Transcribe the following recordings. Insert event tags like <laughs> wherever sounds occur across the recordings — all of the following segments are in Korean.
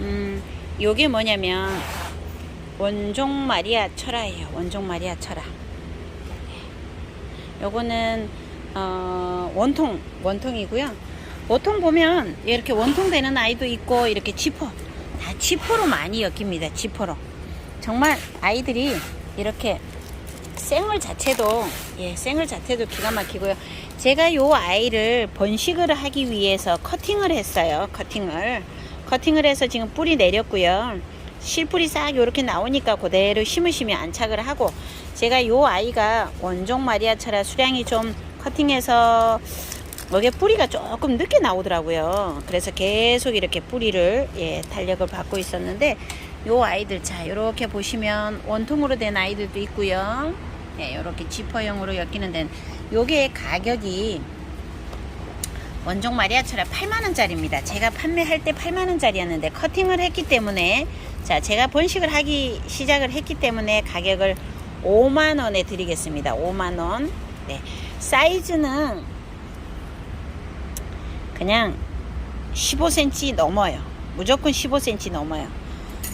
음, 요게 뭐냐면 원종 마리아 철화예요. 원종 마리아 철화. 요거는 어, 원통 원통이고요. 보통 보면 이렇게 원통 되는 아이도 있고 이렇게 지퍼 다 지퍼로 많이 엮입니다. 지퍼로 정말 아이들이 이렇게 생물 자체도 예 생물 자체도 기가 막히고요. 제가 요 아이를 번식을 하기 위해서 커팅을 했어요. 커팅을 커팅을 해서 지금 뿌리 내렸고요. 실뿌리 싹 이렇게 나오니까 그대로 심으시면 안착을 하고 제가 요 아이가 원종 마리아처럼 수량이 좀 커팅해서 여기 뿌리가 조금 늦게 나오더라고요. 그래서 계속 이렇게 뿌리를 예, 탄력을 받고 있었는데 요 아이들 자 이렇게 보시면 원통으로 된 아이들도 있고요. 예, 이렇게 지퍼형으로 엮이는 데는 요게 가격이 원종 마리아처럼 8만원짜리입니다. 제가 판매할 때 8만원짜리였는데 커팅을 했기 때문에 자 제가 번식을 하기 시작을 했기 때문에 가격을 5만원에 드리겠습니다. 5만원 네. 사이즈는 그냥 15cm 넘어요. 무조건 15cm 넘어요.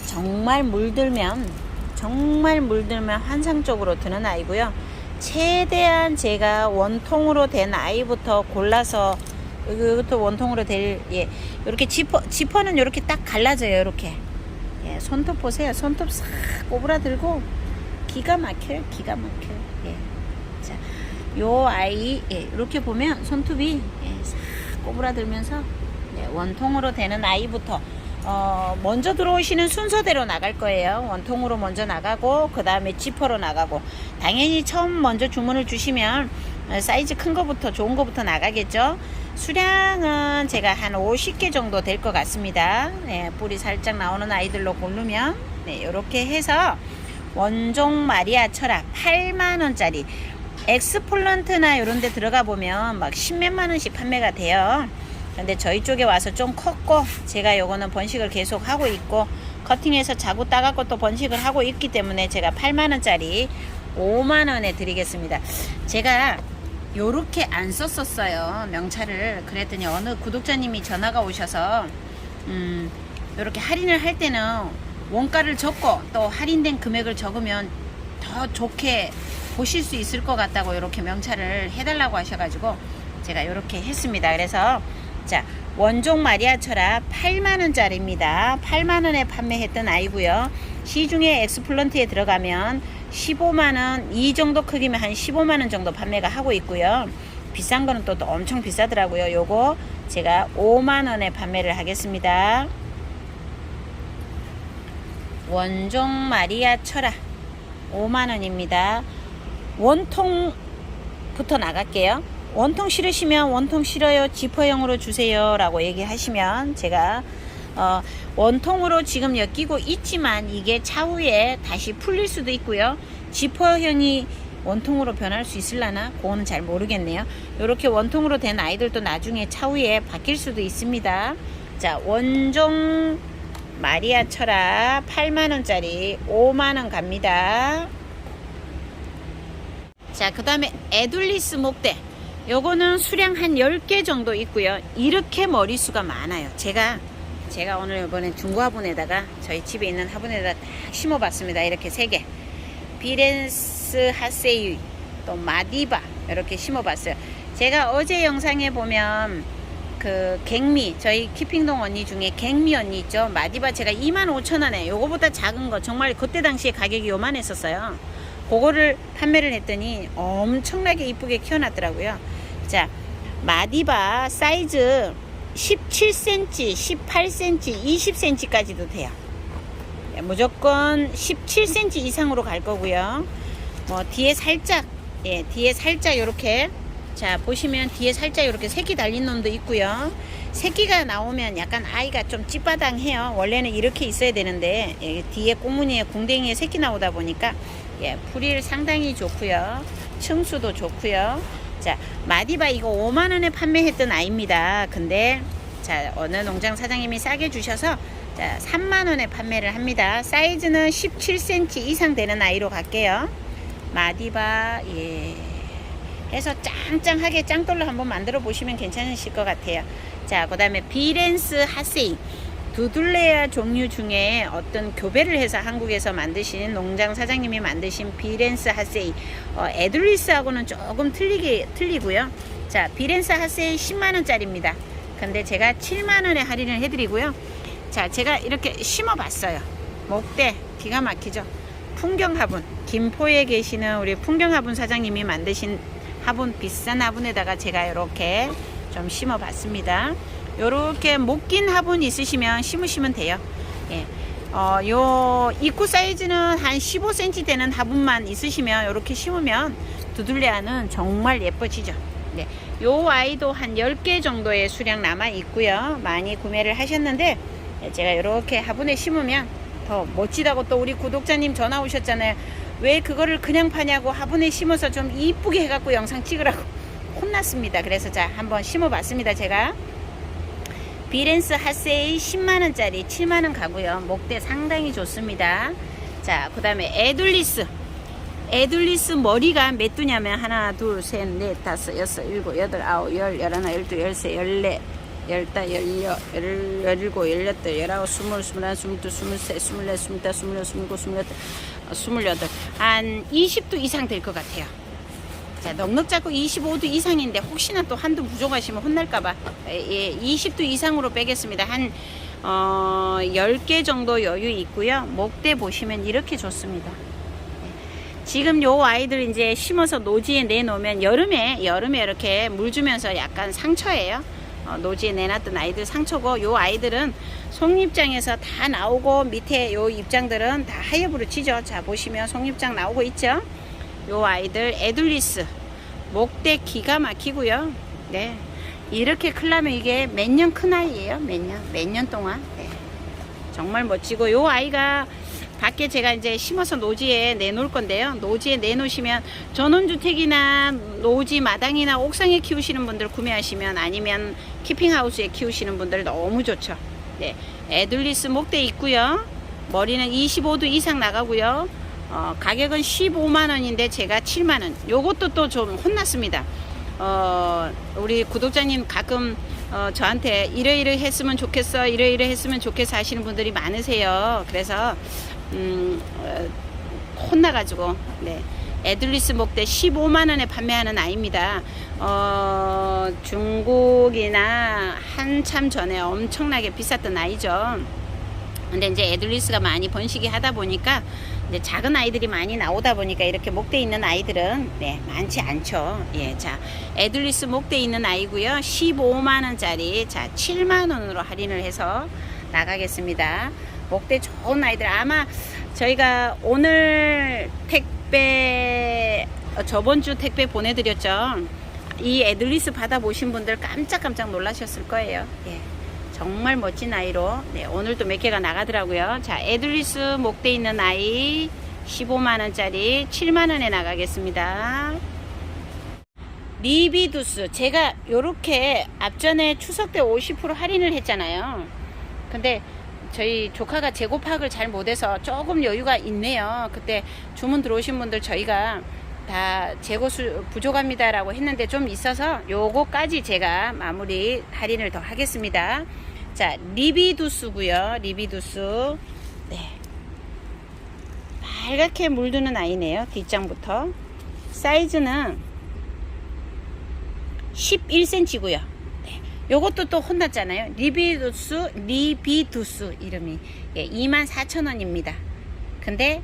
정말 물들면 정말 물들면 환상적으로 드는 아이고요. 최대한 제가 원통으로 된 아이부터 골라서 이것도 원통으로 될 예. 이렇게 지퍼 지퍼는 이렇게 딱 갈라져요. 이렇게. 예, 손톱 보세요. 손톱 싹 오브라들고 기가 막혀요. 기가 막혀요. 예. 자, 요 아이 예, 이렇게 보면 손톱이 예, 싹 꼬부라들면서 예, 원통으로 되는 아이부터 어, 먼저 들어오시는 순서대로 나갈 거예요. 원통으로 먼저 나가고 그 다음에 지퍼로 나가고 당연히 처음 먼저 주문을 주시면 어, 사이즈 큰 거부터 좋은 거부터 나가겠죠. 수량은 제가 한 50개 정도 될 것 같습니다. 네, 뿌리 살짝 나오는 아이들로 고르면 네, 이렇게 해서 원종 마리아 철학 8만 원짜리 엑스폴런트나 이런 데 들어가 보면 막 십몇만 원씩 판매가 돼요. 근데 저희 쪽에 와서 좀 컸고 제가 요거는 번식을 계속 하고 있고 커팅해서 자구 따갖고 또 번식을 하고 있기 때문에 제가 8만 원짜리 5만 원에 드리겠습니다. 제가 요렇게 안 썼었어요. 명찰을. 그랬더니 어느 구독자님이 전화가 오셔서 음, 요렇게 할인을 할 때는 원가를 적고 또 할인된 금액을 적으면 더 좋게 보실 수 있을 것 같다고 이렇게 명찰을 해달라고 하셔가지고 제가 이렇게 했습니다. 그래서 자 원종 마리아 철학 8만원짜리입니다. 8만원에 판매했던 아이고요. 시중에 엑스플런트에 들어가면 15만원 이 정도 크기면 한 15만원 정도 판매가 하고 있고요. 비싼 거는 또, 또 엄청 비싸더라고요. 요거 제가 5만원에 판매를 하겠습니다. 원종 마리아 철학 5만원입니다. 원통부터 나갈게요. 원통 싫으시면 원통 싫어요. 지퍼형으로 주세요. 라고 얘기하시면 제가 어, 원통으로 지금 엮이고 있지만 이게 차후에 다시 풀릴 수도 있고요. 지퍼형이 원통으로 변할 수 있을라나? 그거는 잘 모르겠네요. 이렇게 원통으로 된 아이들도 나중에 차후에 바뀔 수도 있습니다. 자, 원종 마리아 철학 8만원짜리 5만원 갑니다. 자, 그 다음에 에둘리스 목대. 요거는 수량 한 10개 정도 있고요. 이렇게 머리수가 많아요. 제가 제가 오늘 이번에 중고 화분에다가 저희 집에 있는 화분에다 딱 심어봤습니다. 이렇게 세 개. 비렌스 하세유 또 마디바 이렇게 심어봤어요. 제가 어제 영상에 보면 그 갱미 저희 키핑동 언니 중에 갱미 언니 있죠. 마디바 제가 25,000원에 요거보다 작은 거 정말 그때 당시에 가격이 요만했었어요. 그거를 판매를 했더니 엄청나게 이쁘게 키워놨더라고요. 자, 마디바 사이즈 17cm, 18cm, 20cm까지도 돼요. 예, 무조건 17cm 이상으로 갈 거고요. 뭐 뒤에 살짝, 예, 뒤에 살짝 이렇게 자 보시면 뒤에 살짝 이렇게 새끼 달린 놈도 있고요. 새끼가 나오면 약간 아이가 좀 찌바당해요. 원래는 이렇게 있어야 되는데 예, 뒤에 꼬무니에 궁뎅이에 새끼 나오다 보니까 예, 풀이 상당히 좋고요. 층수도 좋고요. 자, 마디바 이거 5만 원에 판매했던 아이입니다. 근데 자, 어느 농장 사장님이 싸게 주셔서 자, 3만 원에 판매를 합니다. 사이즈는 17cm 이상 되는 아이로 갈게요. 마디바 예. 해서 짱짱하게 짱돌로 한번 만들어 보시면 괜찮으실 것 같아요. 자, 그 다음에 비렌스 하세이. 두둘레아 종류 중에 어떤 교배를 해서 한국에서 만드신 농장 사장님이 만드신 비렌스 하세이. 어, 에둘리스하고는 조금 틀리게, 틀리고요. 자, 비렌스 하세이 10만 원짜리입니다. 근데 제가 7만 원에 할인을 해드리고요. 자, 제가 이렇게 심어봤어요. 목대, 기가 막히죠. 풍경 화분, 김포에 계시는 우리 풍경 화분 사장님이 만드신 화분, 비싼 화분에다가 제가 이렇게 좀 심어봤습니다. 요렇게 못긴 화분 있으시면 심으시면 돼요. 예. 어, 요 입구 사이즈는 한 15cm 되는 화분만 있으시면 이렇게 심으면 두들레아는 정말 예뻐지죠. 네. 요 아이도 한 10개 정도의 수량 남아 있고요. 많이 구매를 하셨는데 예, 제가 이렇게 화분에 심으면 더 멋지다고 또 우리 구독자님 전화 오셨잖아요. 왜 그거를 그냥 파냐고 화분에 심어서 좀 이쁘게 해갖고 영상 찍으라고 <laughs> 혼났습니다. 그래서 자 한번 심어 봤습니다. 제가 비렌스 하세이 10만원짜리 7만원 가고요. 목대 상당히 좋습니다. 자, 그 다음에 에둘리스. 에둘리스 머리가 몇 두냐면 하나, 둘, 셋, 넷, 다섯, 여섯, 일곱, 여덟, 아홉, 열, 열하나, 열두, 열세, 열네, 열다, 열여, 열, 열일곱, 열여덟, 열아홉, 스물, 스물하나, 스물두, 스물세, 스물넷, 스물다, 스물여섯, 스물일곱, 스물여덟, 어, 스물여덟. 한 20도 이상 될 것 같아요. 자, 넉넉 잡고 25도 이상인데 혹시나 또 한두 부족하시면 혼날까봐 예, 20도 이상으로 빼겠습니다. 한 어, 10개 정도 여유 있고요. 목대 보시면 이렇게 좋습니다. 예. 지금 요 아이들 이제 심어서 노지에 내놓으면 여름에 여름에 이렇게 물 주면서 약간 상처예요. 어, 노지에 내놨던 아이들 상처고 요 아이들은 속립장에서 다 나오고 밑에 요 입장들은 다 하엽으로 치죠. 자 보시면 속립장 나오고 있죠. 요 아이들 에둘리스 목대 기가 막히고요. 네. 이렇게 클라면 이게 몇 년 큰 아이예요. 몇 년? 몇 년 동안. 네. 정말 멋지고 요 아이가 밖에 제가 이제 심어서 노지에 내놓을 건데요. 노지에 내놓으시면 전원주택이나 노지 마당이나 옥상에 키우시는 분들 구매하시면 아니면 키핑하우스에 키우시는 분들 너무 좋죠. 네. 에둘리스 목대 있고요. 머리는 25도 이상 나가고요. 어, 가격은 15만 원인데 제가 7만 원. 요것도 또 좀 혼났습니다. 어, 우리 구독자님 가끔 어, 저한테 이러이러 했으면 좋겠어, 이러이러 했으면 좋겠어 하시는 분들이 많으세요. 그래서 음, 어, 혼나가지고 네. 에둘리스 목대 15만 원에 판매하는 아이입니다. 어, 중국이나 한참 전에 엄청나게 비쌌던 아이죠. 근데 이제 에둘리스가 많이 번식이 하다 보니까 이제 작은 아이들이 많이 나오다 보니까 이렇게 목대 있는 아이들은 네, 많지 않죠. 예, 자, 에둘리스 목대 있는 아이고요. 15만 원짜리 자, 7만 원으로 할인을 해서 나가겠습니다. 목대 좋은 아이들 아마 저희가 오늘 택배 어, 저번 주 택배 보내드렸죠. 이 에둘리스 받아보신 분들 깜짝깜짝 놀라셨을 거예요. 예. 정말 멋진 아이로 네, 오늘도 몇 개가 나가더라고요. 자, 에둘리스 목대 있는 아이 15만 원짜리 7만 원에 나가겠습니다. 리비두스 제가 요렇게 앞전에 추석 때 50% 할인을 했잖아요. 근데 저희 조카가 재고 파악을 잘 못해서 조금 여유가 있네요. 그때 주문 들어오신 분들 저희가 다 재고 수 부족합니다라고 했는데 좀 있어서 요거까지 제가 마무리 할인을 더 하겠습니다. 자, 리비두스고요. 리비두스. 네. 빨갛게 물드는 아이네요. 뒷장부터. 사이즈는 11cm고요. 네. 요것도 또 혼났잖아요. 리비두스, 리비두스 이름이 예, 24,000원입니다. 근데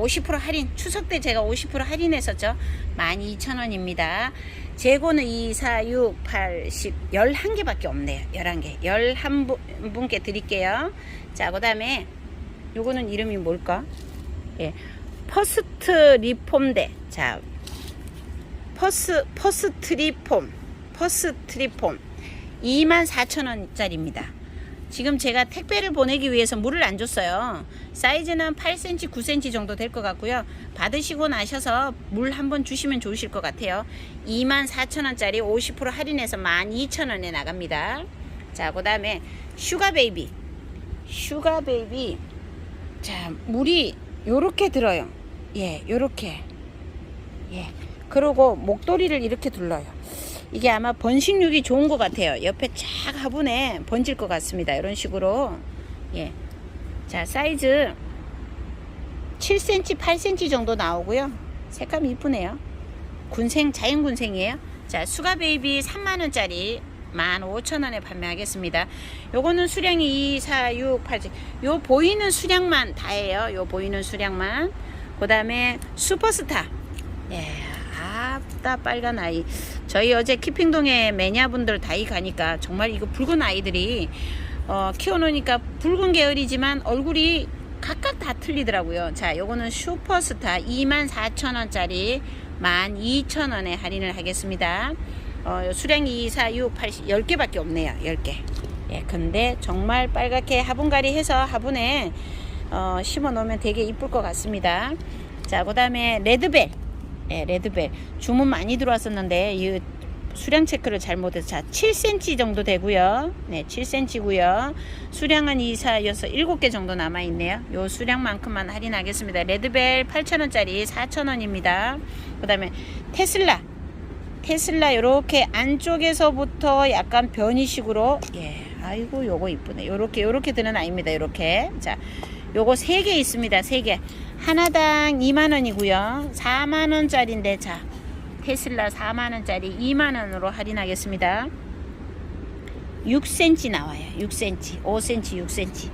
50% 할인, 추석 때 제가 50% 할인했었죠. 12,000원입니다. 재고는 2, 4, 6, 8, 10, 11개 밖에 없네요. 11개. 11분께 드릴게요. 자, 그 다음에 요거는 이름이 뭘까? 예. 퍼스트 리폼대. 자, 퍼스, 퍼스트 리폼. 퍼스트 리폼. 24,000원짜리입니다. 지금 제가 택배를 보내기 위해서 물을 안 줬어요. 사이즈는 8cm, 9cm 정도 될 것 같고요. 받으시고 나셔서 물 한번 주시면 좋으실 것 같아요. 24,000원짜리 50% 할인해서 12,000원에 나갑니다. 자, 그 다음에 슈가 베이비. 슈가 베이비. 자, 물이 요렇게 들어요. 예, 요렇게. 예. 그리고 목도리를 이렇게 둘러요. 이게 아마 번식력이 좋은 것 같아요. 옆에 쫙 화분에 번질 것 같습니다. 이런 식으로. 예. 자, 사이즈 7cm, 8cm 정도 나오고요. 색감 이쁘네요. 군생, 자연 군생이에요. 자, 수가 베이비 3만원짜리 15,000원에 판매하겠습니다. 요거는 수량이 2, 4, 6, 8, 7. 요 보이는 수량만 다예요. 요 보이는 수량만. 그 다음에 슈퍼스타. 예, 아따 빨간 아이. 저희 어제 키핑동에 매니아분들 다이 가니까 정말 이거 붉은 아이들이 어, 키워놓으니까 붉은 계열이지만 얼굴이 각각 다 틀리더라고요. 자, 요거는 슈퍼스타 24,000원짜리 12,000원에 할인을 하겠습니다. 어, 수량이 2, 4, 6, 8, 10개밖에 없네요. 10개. 예, 근데 정말 빨갛게 화분갈이 해서 화분에 어, 심어 놓으면 되게 이쁠 것 같습니다. 자, 그 다음에 레드벨. 예, 레드벨. 주문 많이 들어왔었는데, 이 수량 체크를 잘못해서. 자, 7cm 정도 되고요 네, 7cm고요 수량은 2, 4, 6, 7개 정도 남아있네요. 요 수량만큼만 할인하겠습니다. 레드벨 8,000원짜리 4,000원입니다. 그 다음에 테슬라. 테슬라 요렇게 안쪽에서부터 약간 변이식으로 예 아이고 요거 이쁘네 요렇게 요렇게 드는 아입니다 요렇게 자 요거 세개 있습니다 세개 하나당 2만원이고요. 4만원짜리인데 자 테슬라 4만원짜리 2만원으로 할인하겠습니다. 6cm 나와요. 6cm 5cm 6cm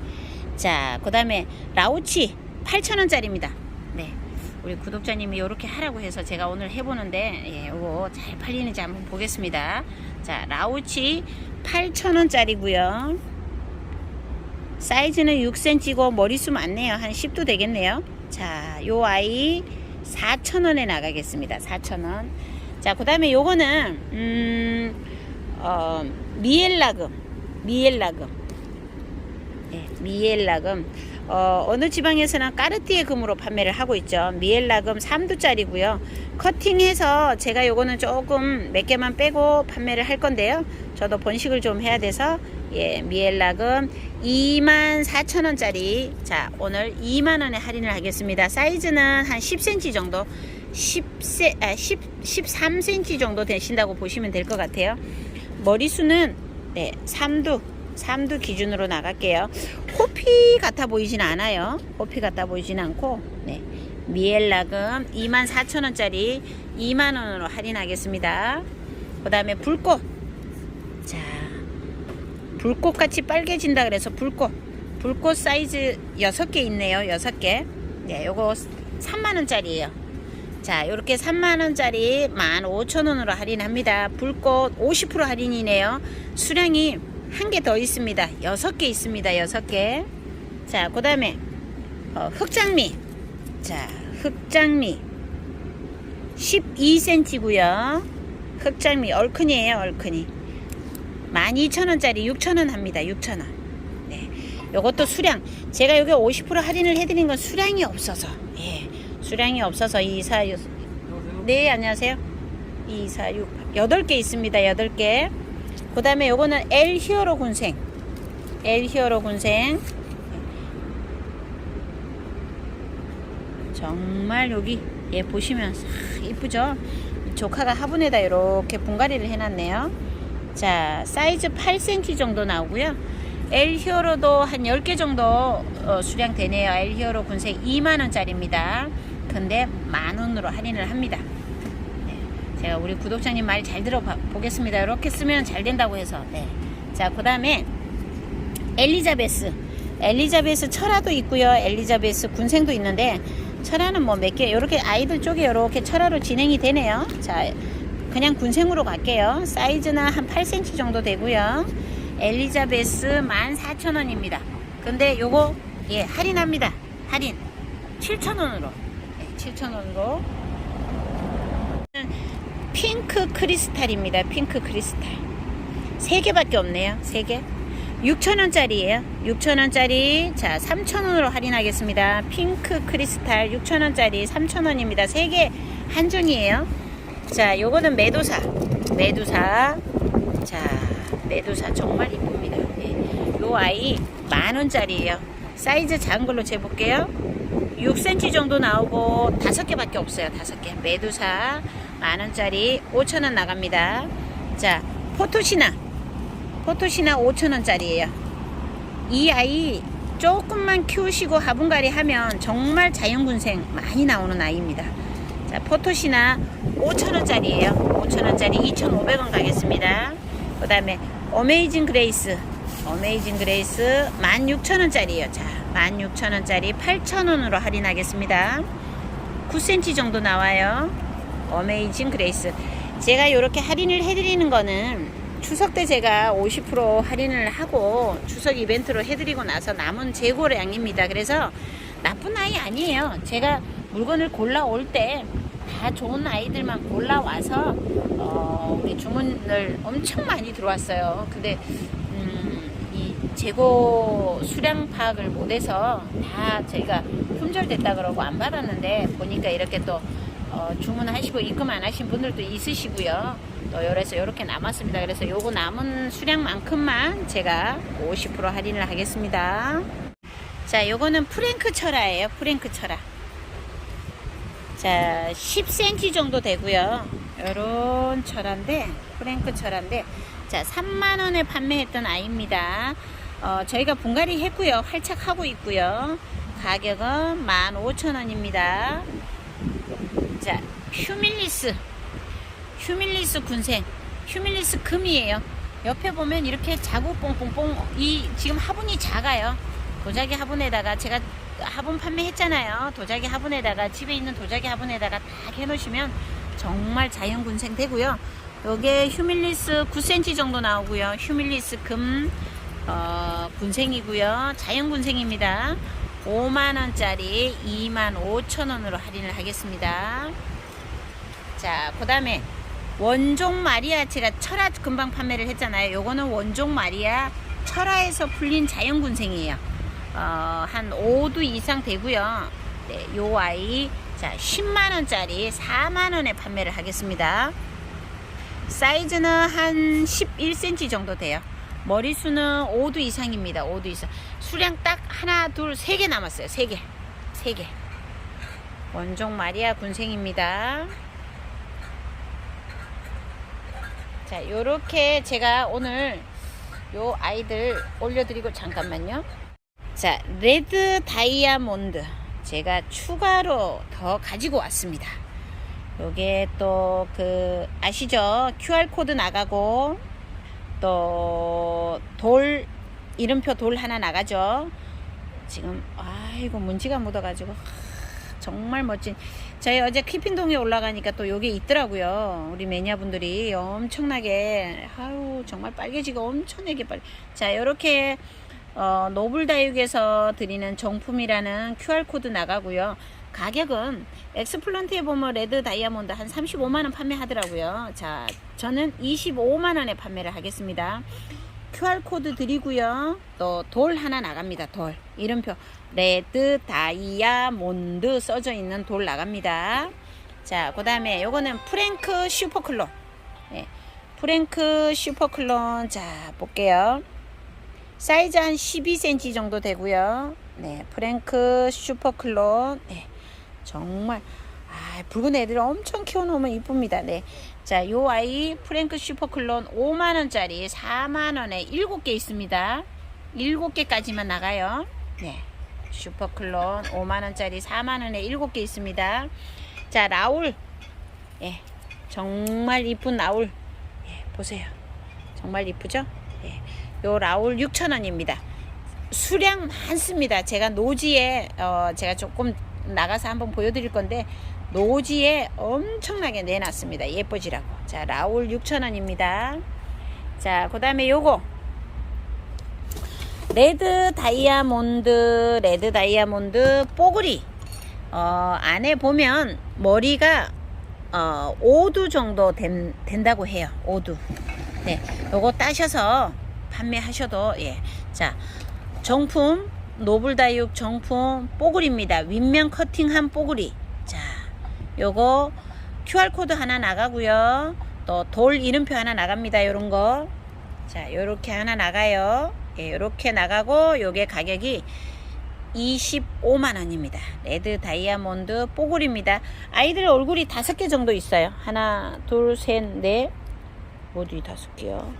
자그 다음에 라우치 8천원짜리입니다. 네 우리 구독자님이 이렇게 하라고 해서 제가 오늘 해보는데 예, 요거 잘 팔리는지 한번 보겠습니다. 자 라우치 8천원짜리고요. 사이즈는 6cm고 머리수 많네요. 한 10도 되겠네요 자 요 아이 4,000원에 나가겠습니다. 4,000원. 자, 그 다음에 요거는, 음, 어, 미엘라금. 미엘라금. 예, 미엘라금. 어, 어느 지방에서는 까르띠에 금으로 판매를 하고 있죠. 미엘라금 3두짜리고요. 커팅해서 제가 요거는 조금 몇 개만 빼고 판매를 할 건데요. 저도 번식을 좀 해야 돼서 예, 미엘라금 24,000원짜리. 자, 오늘 2만원에 할인을 하겠습니다. 사이즈는 한 10cm 정도, 10세, 아, 10, 13cm 정도 되신다고 보시면 될 것 같아요. 머리수는, 네, 3두, 3두 기준으로 나갈게요. 호피 같아 보이진 않아요. 호피 같아 보이진 않고, 네. 미엘라금 24,000원짜리 2만원으로 할인하겠습니다. 그 다음에 불꽃. 자, 불꽃같이 빨개진다 그래서 불꽃 불꽃 사이즈 6개 있네요 6개 네 요거 3만원짜리예요 자 요렇게 3만원짜리 15,000원으로 할인합니다 불꽃 50% 할인이네요 수량이 한 개 더 있습니다 6개 있습니다 6개 자 그 다음에 어, 흑장미 자 흑장미 12cm고요 흑장미 얼큰이에요 얼큰이 12,000원짜리 6,000원 합니다. 6,000원. 네. 요것도 수량. 제가 여기 50% 할인을 해드린 건 수량이 없어서. 예. 수량이 없어서 2, 4, 6. 네, 안녕하세요. 2, 4, 6. 8개 있습니다. 8개. 그 다음에 요거는 L 히어로 군생. L 히어로 군생. 정말 여기, 예, 보시면 이쁘죠? 조카가 화분에다 이렇게 분갈이를 해놨네요. 자, 사이즈 8cm 정도 나오고요. L 히어로도 한 10개 정도 어, 수량 되네요. L 히어로 군색 2만원짜리입니다. 근데 만원으로 할인을 합니다. 네. 제가 우리 구독자님 말 잘 들어보겠습니다. 이렇게 쓰면 잘 된다고 해서. 네. 자, 그 다음에 엘리자베스. 엘리자베스 철화도 있고요. 엘리자베스 군생도 있는데 철화는 뭐 몇 개, 이렇게 아이들 쪽에 이렇게 철화로 진행이 되네요. 자, 그냥 군생으로 갈게요. 사이즈는 한 8cm 정도 되고요. 엘리자베스 14,000원입니다. 근데 요거 예 할인합니다. 할인 7,000원으로 네, 7,000원으로 핑크 크리스탈입니다. 핑크 크리스탈 3개밖에 없네요. 3개 6,000원짜리예요. 6,000원짜리 자 3,000원으로 할인하겠습니다. 핑크 크리스탈 6,000원짜리 3,000원입니다. 3개 한정이에요. 자, 요거는 메두사. 메두사. 자, 메두사 정말 이쁩니다. 네. 요 아이 만 원짜리예요. 사이즈 작은 걸로 재볼게요. 6cm 정도 나오고 다섯 개밖에 없어요. 다섯 개. 메두사 만 원짜리 5천 원 나갑니다. 자, 포토시나. 포토시나 5천원짜리예요. 이 아이 조금만 키우시고 화분갈이 하면 정말 자연군생 많이 나오는 아이입니다. 자, 포토시나 5천원짜리예요. 5천원짜리 2,500원 가겠습니다. 그 다음에 어메이징 그레이스. 어메이징 그레이스 16,000원짜리예요. 자, 16,000원짜리 8,000원으로 할인하겠습니다. 9cm 정도 나와요. 어메이징 그레이스. 제가 이렇게 할인을 해드리는 거는 추석 때 제가 50% 할인을 하고 추석 이벤트로 해드리고 나서 남은 재고량입니다. 그래서 나쁜 아이 아니에요. 제가 물건을 골라올 때 다 좋은 아이들만 골라와서 어, 우리 주문을 엄청 많이 들어왔어요. 근데 음, 이 재고 수량 파악을 못해서 다 저희가 품절됐다 그러고 안 받았는데 보니까 이렇게 또 어, 주문하시고 입금 안 하신 분들도 있으시고요. 또 열에서 이렇게 남았습니다. 그래서 요거 남은 수량만큼만 제가 50% 할인을 하겠습니다. 자, 요거는 프랭크 철화예요. 프랭크 철화. 자, 10cm 정도 되고요. 요런 철화인데 프랭크 철화인데 자, 3만 원에 판매했던 아이입니다. 어, 저희가 분갈이 했고요. 활착하고 있고요. 가격은 15,000원입니다. 자, 휴밀리스. 휴밀리스 군생. 휴밀리스 금이에요. 옆에 보면 이렇게 자국 뽕뽕뽕 이 지금 화분이 작아요. 도자기 화분에다가 제가 화분 판매했잖아요. 도자기 화분에다가 집에 있는 도자기 화분에다가 딱 해놓으시면 정말 자연 군생 되고요. 요게 휴밀리스 9cm 정도 나오고요. 휴밀리스 금 어, 군생이고요. 자연 군생입니다. 5만원짜리 25,000원으로 할인을 하겠습니다. 자, 그 다음에 원종 마리아 제가 철화 금방 판매를 했잖아요. 요거는 원종 마리아 철화에서 풀린 자연 군생이에요. 어, 한 5도 이상 되고요. 네, 요 아이 자 10만원짜리 4만원에 판매를 하겠습니다. 사이즈는 한 11cm 정도 돼요. 머리수는 5도 이상입니다. 5도 이상. 수량 딱 하나, 둘, 세 개 남았어요. 세 개. 세 개. 원종 마리아 군생입니다. 자, 요렇게 제가 오늘 요 아이들 올려드리고 잠깐만요. 자, 레드 다이아몬드. 제가 추가로 더 가지고 왔습니다. 요게 또 그 아시죠? QR코드 나가고 또 돌 이름표 돌 하나 나가죠. 지금 아이고 먼지가 묻어가지고 하, 정말 멋진. 저희 어제 키핀동에 올라가니까 또 요게 있더라고요. 우리 매니아분들이 엄청나게 아유 정말 빨개지고 엄청나게 빨. 자 이렇게 어, 노블다육에서 드리는 정품이라는 QR코드 나가고요. 가격은 엑스플런트에 보면 레드 다이아몬드 한 35만원 판매하더라고요. 자, 저는 25만원에 판매를 하겠습니다. QR코드 드리고요. 또 돌 하나 나갑니다. 돌. 이름표. 레드 다이아몬드 써져 있는 돌 나갑니다. 자, 그 다음에 요거는 프랭크 슈퍼클론. 네, 프랭크 슈퍼클론. 자, 볼게요. 사이즈 한 12cm 정도 되고요. 네, 프랭크 슈퍼클론. 네, 정말 아, 붉은 애들 엄청 키워놓으면 이쁩니다. 네, 자, 요 아이 프랭크 슈퍼클론 5만 원짜리 4만 원에 7개 있습니다. 7개까지만 나가요. 네, 슈퍼클론 5만 원짜리 4만 원에 7개 있습니다. 자, 라울. 예, 정말 이쁜 라울. 예, 보세요. 정말 이쁘죠? 예. 요 라울 6,000원입니다. 수량 많습니다. 제가 노지에 어 제가 조금 나가서 한번 보여드릴 건데 노지에 엄청나게 내놨습니다. 예뻐지라고. 자 라울 6,000원입니다. 자 그 다음에 요거 레드 다이아몬드 레드 다이아몬드 뽀글이 어 안에 보면 머리가 어 5두 정도 된, 된다고 해요. 5두. 네, 요거 따셔서 판매하셔도 예. 자, 정품 노블다육 정품 뽀글입니다. 윗면 커팅한 뽀글이. 자, 요거 QR 코드 하나 나가고요. 또 돌 이름표 하나 나갑니다. 요런 거. 자, 요렇게 하나 나가요. 예, 요렇게 나가고 요게 가격이 25만 원입니다. 레드 다이아몬드 뽀글입니다. 아이들 얼굴이 다섯 개 정도 있어요. 하나, 둘, 셋, 넷, 어디 다섯 개요?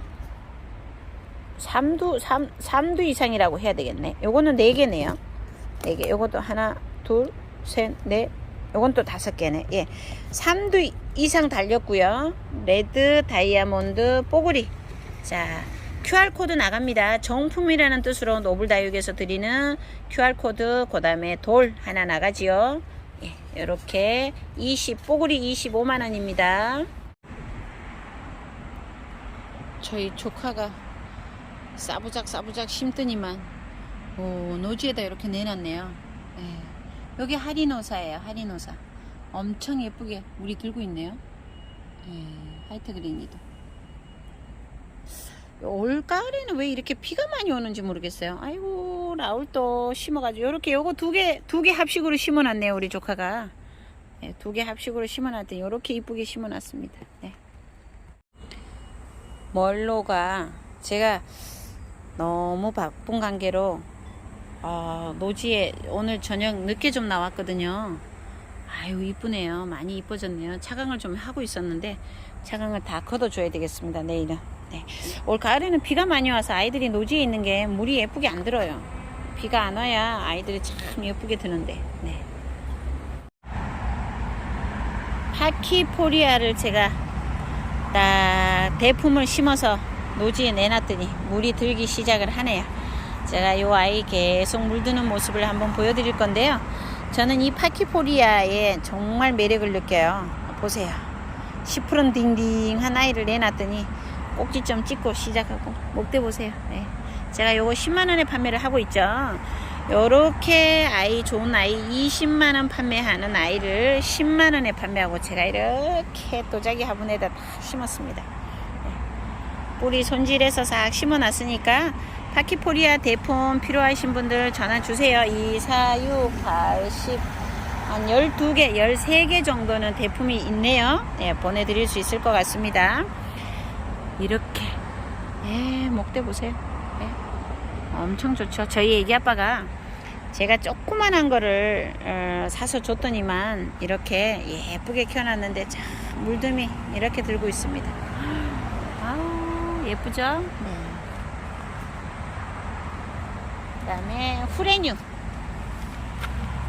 3두, 3, 삼두 이상이라고 해야 되겠네. 요거는 네개네요 네 개. 요것도 하나, 둘, 셋, 넷. 요건 또 다섯 개네. 예. 3두 이상 달렸고요. 레드, 다이아몬드, 뽀글이. 자, QR코드 나갑니다. 정품이라는 뜻으로 노블다육에서 드리는 QR코드, 그 다음에 돌 하나 나가지요. 예, 이렇게 20, 뽀글이 25만원입니다. 저희 조카가 싸부작 싸부작 심더니만 오, 노지에다 이렇게 내놨네요. 예, 여기 하리노사예요. 하리노사. 엄청 예쁘게 물이 들고 있네요. 예, 하이트 그린이도. 올가을에는 왜 이렇게 비가 많이 오는지 모르겠어요. 아이고 라울도 심어가지고 이렇게 요거 두 개 두 개 합식으로 심어놨네요 우리 조카가. 네, 두개 합식으로 심어놨더니 이렇게 이쁘게 심어놨습니다. 네. 멀로가 제가 너무 바쁜 관계로 어, 노지에 오늘 저녁 늦게 좀 나왔거든요. 아유 이쁘네요. 많이 이뻐졌네요. 차강을 좀 하고 있었는데 차강을 다 걷어줘야 되겠습니다. 내일은. 네. 올 가을에는 비가 많이 와서 아이들이 노지에 있는 게 물이 예쁘게 안 들어요. 비가 안 와야 아이들이 참 예쁘게 드는데. 네. 파키포리아를 제가 딱 대품을 심어서 노지에 내놨더니 물이 들기 시작을 하네요. 제가 요 아이 계속 물드는 모습을 한번 보여드릴 건데요. 저는 이 파키포리아에 정말 매력을 느껴요. 보세요. 시푸른 딩딩한 아이를 내놨더니 꼭지점 찍고 시작하고 목대 보세요. 네. 제가 요거 10만원에 판매를 하고 있죠. 요렇게 아이 좋은 아이 20만원 판매하는 아이를 10만원에 판매하고 제가 이렇게 도자기 화분에다 다 심었습니다. 네. 뿌리 손질해서 싹 심어놨으니까 파키포리아 대품 필요하신 분들 전화 주세요. 2, 4, 6, 8, 10, 한 12개, 13개 정도는 대품이 있네요. 네, 보내드릴 수 있을 것 같습니다. 이렇게. 예, 목대 보세요. 예. 엄청 좋죠. 저희 애기 아빠가 제가 조그만한 거를 어, 사서 줬더니만 이렇게 예쁘게 키워놨는데 참 물듬이 이렇게 들고 있습니다. 예쁘죠? 네. 그 다음에 후레뉴.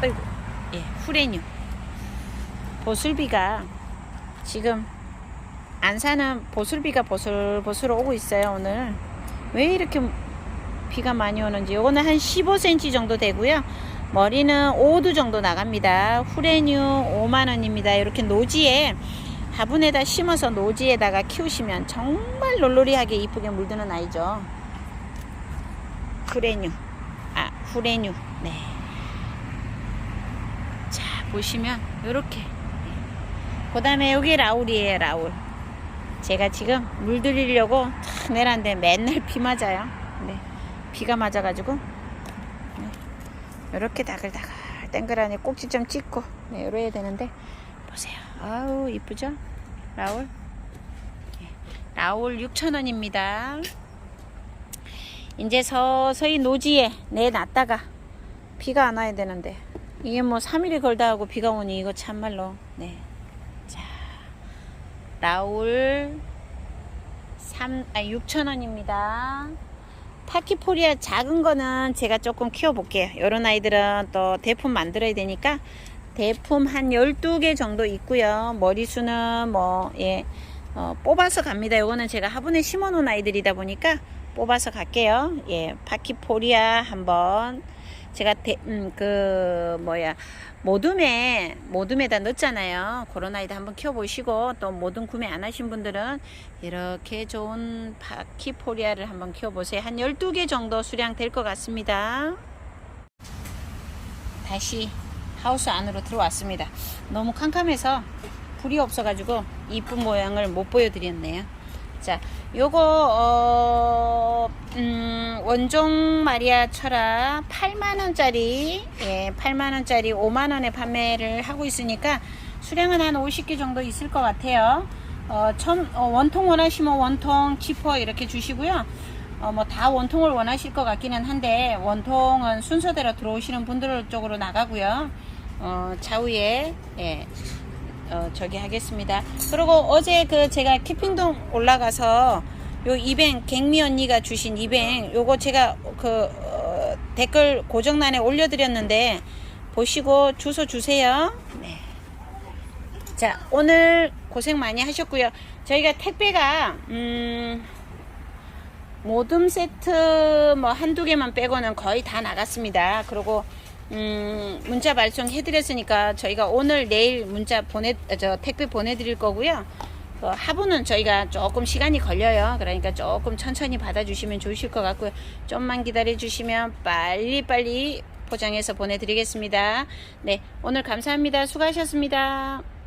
어이구, 예, 후레뉴. 보슬비가 지금 안사는 보슬비가 보슬보슬 오고 있어요 오늘. 왜 이렇게 비가 많이 오는지 요거는 한 15cm 정도 되고요 머리는 5두 정도 나갑니다 후레뉴 5만원입니다 이렇게 노지에 화분에다 심어서 노지에다가 키우시면 정말 놀놀이하게 이쁘게 물드는 아이죠. 후레뉴. 아 후레뉴. 네. 자 보시면 요렇게. 그 다음에 여기 라울이에요 라울. 제가 지금 물들이려고 탁 내놨는데 맨날 비 맞아요. 네. 비가 맞아가지고. 네. 이렇게 다글다글 안에 꼭지 좀 찍고. 네, 이래야 되는데. 보세요 아우 이쁘죠 라울 네. 라울 6,000원입니다 이제 서서히 노지에 내놨다가 비가 안 와야 되는데 이게 뭐 3일이 걸다 하고 비가 오니 이거 참말로 네. 자 라울 3, 아, 6,000원입니다 파키포리아 작은 거는 제가 조금 키워볼게요. 이런 아이들은 또 대품 만들어야 되니까 대품 한 12개 정도 있고요. 머리수는 뭐, 예, 어, 뽑아서 갑니다. 요거는 제가 화분에 심어 놓은 아이들이다 보니까 뽑아서 갈게요. 예, 파키포리아 한번. 제가 대, 음, 그, 뭐야, 모둠에, 모둠에다 넣었잖아요. 그런 아이들 한번 키워보시고, 또 모둠 구매 안 하신 분들은 이렇게 좋은 파키포리아를 한번 키워보세요. 한 12개 정도 수량 될 것 같습니다. 다시 하우스 안으로 들어왔습니다. 너무 캄캄해서 불이 없어가지고 이쁜 모양을 못 보여드렸네요. 자, 요거 어, 음, 원종 마리아 철아 8만 원짜리, 예, 8만 원짜리 5만 원에 판매를 하고 있으니까 수량은 한 50개 정도 있을 것 같아요. 어, 천, 어, 원통 원하시면 원통 지퍼 이렇게 주시고요. 어, 뭐 다 원통을 원하실 것 같기는 한데 원통은 순서대로 들어오시는 분들 쪽으로 나가고요. 어, 좌우에 예, 어, 저기 하겠습니다. 그리고 어제 그 제가 키핑동 올라가서 요 이뱅 갱미 언니가 주신 이뱅 요거 제가 그 어, 댓글 고정란에 올려드렸는데 보시고 주소 주세요. 네. 자 오늘 고생 많이 하셨고요. 저희가 택배가 음. 모듬 세트 뭐 한두 개만 빼고는 거의 다 나갔습니다. 그리고 음, 문자 발송 해 드렸으니까 저희가 오늘 내일 문자 보내 저 택배 보내 드릴 거고요. 그 하부는 저희가 조금 시간이 걸려요. 그러니까 조금 천천히 받아 주시면 좋으실 것 같고요. 좀만 기다려 주시면 빨리 빨리 포장해서 보내 드리겠습니다. 네, 오늘 감사합니다. 수고하셨습니다.